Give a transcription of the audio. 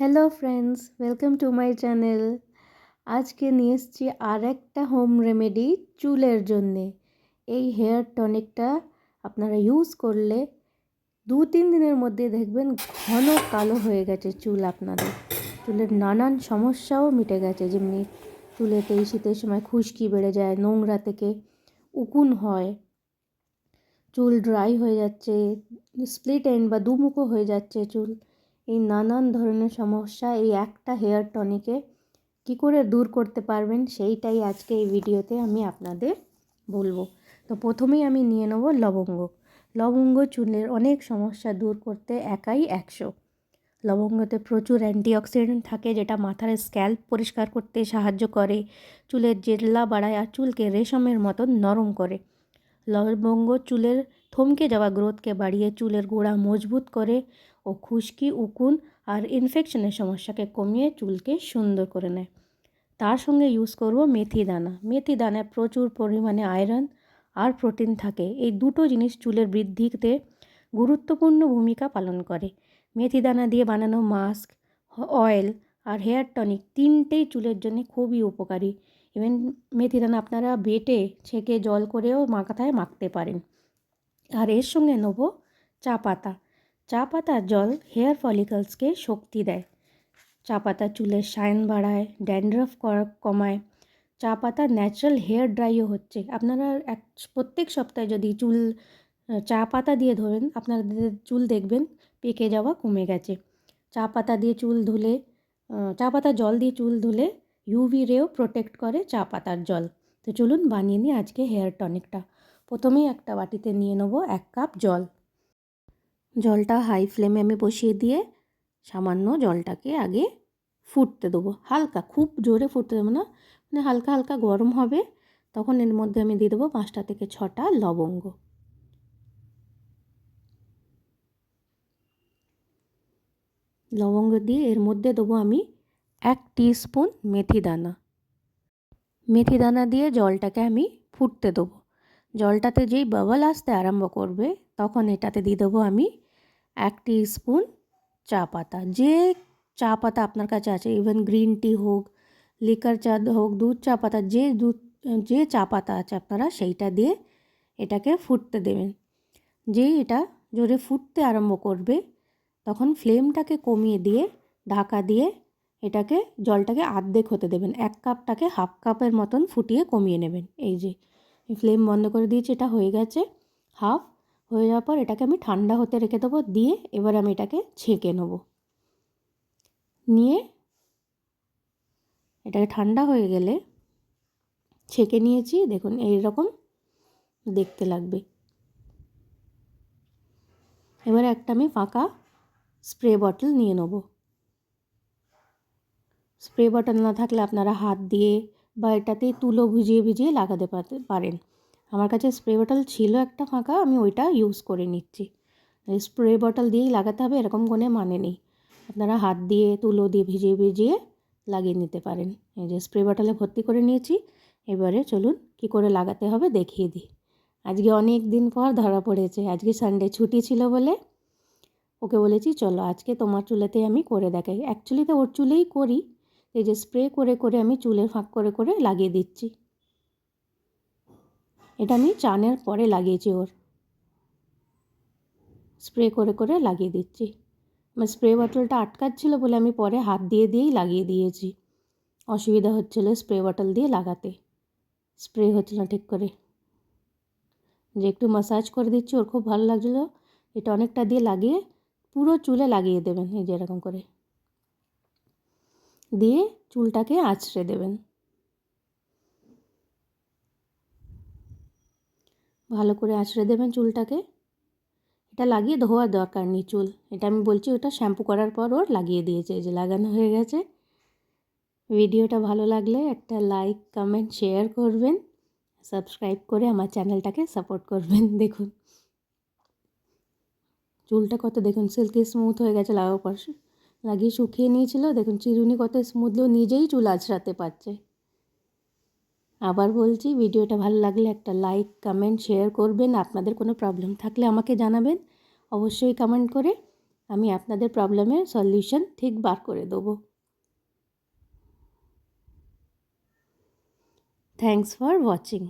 Hello friends welcome to my channel আজকে নিয়ে এসেছি আর একটা হোম রেমেডি চুলের জন্যে। এই হেয়ার টনিকটা আপনারা ইউজ করলে দু তিন দিনের মধ্যে দেখবেন ঘন কালো হয়ে গেছে চুল আপনাদের। চুলের নানান সমস্যাও মিটে গেছে। যেমনি চুলেতে এই শীতের সময় খুশকি বেড়ে যায়, নোংরা থেকে উকুন হয়, চুল ড্রাই হয়ে যাচ্ছে স্প্লিট এন্ড বা দুমুখো হয়ে যাচ্ছে চুল। এই নানান ধরনের সমস্যা, এই একটা হেয়ার টনিকে কী করে দূর করতে পারবেন সেইটাই আজকে এই ভিডিওতে আমি আপনাদের বলব। তো প্রথমেই আমি নিয়ে নেব লবঙ্গ। লবঙ্গ চুলের অনেক সমস্যা দূর করতে একাই একশো। লবঙ্গতে প্রচুর অ্যান্টিঅক্সিডেন্ট থাকে যেটা মাথার স্ক্যাল্প পরিষ্কার করতে সাহায্য করে, চুলের জেল্লা বাড়ায় আর চুলকে রেশমের মতন নরম করে। লবঙ্গ চুলের থমকে যাওয়া গ্রোথকে বাড়িয়ে চুলের গোড়া মজবুত করে ও খুশকি, উকুন আর ইনফেকশনের সমস্যাকে কমিয়ে চুলকে সুন্দর করে নেয়। তার সঙ্গে ইউজ করব মেথি দানা। মেথি দানায় প্রচুর পরিমাণে আয়রন আর প্রোটিন থাকে। এই দুটো জিনিস চুলের বৃদ্ধিতে গুরুত্বপূর্ণ ভূমিকা পালন করে। মেথি দানা দিয়ে বানানো মাস্ক অয়েল আর হেয়ার টনিক তিনটেই চুলের জন্য খুবই উপকারী। ইভেন মেথি দানা আপনারা বেটে, ছেঁকে, জল করেও মাথায় মাখতে পারেন। আর এর সঙ্গে নেব চা পাতা। চা পাতার জল হেয়ার ফলিকলসকে শক্তি দেয়। চা পাতা চুলের শাইন বাড়ায়, ড্যান্ড্রফ কমায়। চা পাতা ন্যাচারাল হেয়ার ড্রাইও হচ্ছে। আপনারা এক, প্রত্যেক সপ্তাহে যদি চুল চা পাতা দিয়ে ধরেন আপনাদের চুল দেখবেন পেকে যাওয়া কমে গেছে। চা পাতা দিয়ে চুল ধুলে চা পাতা জল দিয়ে চুল ধুলে ইউভি রেও প্রোটেক্ট করে চা পাতার জল। তো চলুন বানিয়ে নিই আজকে হেয়ার টনিকটা। প্রথমেই একটা বাটিতে নিয়ে নেব এক কাপ জল। জলটা হাই ফ্লেমে আমি বসিয়ে দিয়ে সামান্য জলটাকে আগে ফুটতে দেবো। হালকা, খুব জোরে ফুটতে দেবো না মানে হালকা হালকা গরম হবে। তখন এর মধ্যে আমি দিয়ে দেবো পাঁচটা থেকে ছটা লবঙ্গ। লবঙ্গ দিয়ে এর মধ্যে দেবো আমি এক স্পুন মেথি দানা। মেথি দানা দিয়ে জলটাকে আমি ফুটতে দেবো। জলটাতে যেই বাবল আসতে আরম্ভ করবে, তখন এটাতে দিয়ে দেবো আমি এক স্পুন চা পাতা। যে চা পাতা আপনার কাছে আছে ইভেন গ্রিন টি হোক লিকার চা হোক, দুধ চা পাতা, যে দুধ, যে চা পাতা আছে আপনারা সেইটা দিয়ে এটাকে ফুটতে দেবেন। যেই এটা জোরে ফুটতে আরম্ভ করবে, তখন ফ্লেমটাকে কমিয়ে দিয়ে, ঢাকা দিয়ে এটাকে, জলটাকে আর্ধেক হতে দেবেন। এক কাপটাকে হাফ কাপের মতন ফুটিয়ে কমিয়ে নেবেন। এই যে ফ্লেম বন্ধ করে দিয়েছি, এটা হয়ে গেছে হাফ হয়ে যাওয়ার পর এটাকে আমি ঠান্ডা হতে রেখে দেবো, দিয়ে এবার আমি এটাকে ছেঁকে নেব। নিয়ে এটাকে ঠান্ডা হয়ে গেলে ছেঁকে নিয়েছি, দেখুন এই রকম দেখতে লাগবে। এবার একটা আমি ফাঁকা স্প্রে বটল নিয়ে নেব। স্প্রে বটল না থাকলে আপনারা হাত দিয়ে বা এটাতেই তুলো ভিজিয়ে ভিজিয়ে লাগাতে পারেন। আমার কাছে স্প্রে বটল ছিল একটা ফাঁকা, আমি ওইটা ইউজ করে নিচ্ছি। স্প্রে বটল দিয়েই লাগাতে হবে, এরকম কোনো মানে নেই। আপনারা হাত দিয়ে, তুলো দিয়ে ভিজিয়ে ভিজিয়ে লাগিয়ে নিতে পারেন। এই যে স্প্রে বটলে ভর্তি করে নিয়েছি, এবারে চলুন কি করে লাগাতে হবে দেখিয়ে দিই। আজকে অনেক দিন পর ধরা পড়েছে, আজকে সানডে ছুটি ছিল বলে ওকে বলেছি, চলো আজকে তোমার চুলেতে আমি করে দেখাই। অ্যাকচুয়ালি তো ওর চুলেই করি, এই যে স্প্রে করে করে আমি চুলের ফাঁক করে করে লাগিয়ে দিচ্ছি। এটা আমি চানের পরে লাগিয়েছি ওর। স্প্রে করে করে লাগিয়ে দিচ্ছি। আমার স্প্রে বটলটা আটকাচ্ছিল বলে আমি পরে হাত দিয়ে দিয়েই লাগিয়ে দিয়েছি। অসুবিধা হচ্ছিল স্প্রে বটল দিয়ে লাগাতে। স্প্রে হচ্ছিল না ঠিক করে। যে একটু মাসাজ করে দিচ্ছি, ওর খুব ভালো লাগছিল। এটা অনেকটা দিয়ে লাগিয়ে পুরো চুলে লাগিয়ে দেবেন, এই যে এরকম করে। দিয়ে চুলটাকে আঁচড়ে দেবেন। ভালো করে আঁচড়ে দেবেন চুলটাকে। এটা লাগিয়ে ধোয়ার দরকার নেই চুল। এটা আমি বলছি ওটা শ্যাম্পু করার পর ওর লাগিয়ে দিয়েছে যে লাগানো হয়ে গেছে। ভিডিওটা ভালো লাগলে একটা লাইক, কমেন্ট, শেয়ার করবেন। সাবস্ক্রাইব করে আমার চ্যানেলটাকে সাপোর্ট করবেন, দেখুন। চুলটা কত, দেখুন সিল্কি স্মুথ হয়ে গেছে লাগার পর। লাগিয়ে শুকিয়ে নিয়েছিল, দেখুন, চিরুনি কত স্মুথলিও নিজেই চুল আঁচড়াতে পারছে। আবার বলছি, ভিডিওটা ভালো লাগলে একটা লাইক কমেন্ট শেয়ার করবেন। আপনাদের কোনো প্রবলেম থাকলে আমাকে জানাবেন। অবশ্যই কমেন্ট করে আমি আপনাদের প্রবলেমের সলিউশন ঠিক বার করে দেবো। Thanks for watching